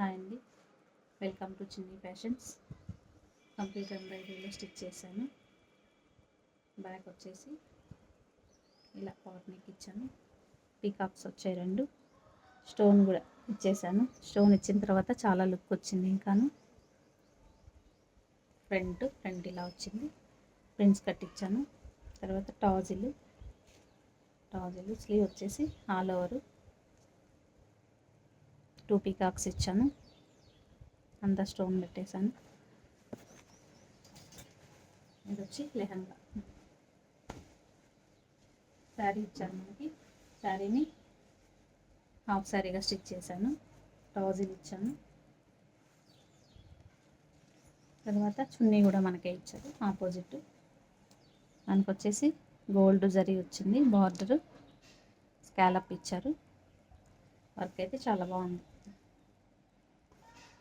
Hi అండి. Welcome to Chinni fashions complete ఎంబ్రాయిడరీలో stitch చేశాను. బ్యాక్ వచ్చేసి ఇలా పవర్ నెక్ ఇచ్చాను. పీకాక్స్ వచ్చాయి రెండు. స్టోన్ కూడా ఇచ్చేసాను స్టోన్ ఇచ్చిన తర్వాత చాలా లుక్ వచ్చింది ఇంకాను. ఫ్రంట్ ఫ్రంట్ ఇలా వచ్చింది. ప్రిన్స్ కట్టించాను తర్వాత టాజిల్ టాజిల్ స్లీవ్ వచ్చేసి ఆల్ ఓవర్ టూ పీకాక్స్ ఇచ్చాను. అంతా స్టోన్ పెట్టేశాను. ఇది వచ్చి లెహంగా. శారీ ఇచ్చాను మనకి. శారీని హాఫ్ శారీగా స్టిచ్ చేశాను. టాజిల్ ఇచ్చాను. తర్వాత చున్నీ కూడా మనకే ఇచ్చారు. ఆపోజిట్. దానికి వచ్చేసి గోల్డ్ జరీ వచ్చింది. బార్డర్ స్కాలప్ ఇచ్చారు. వర్క్ అయితే చాలా బాగుంది.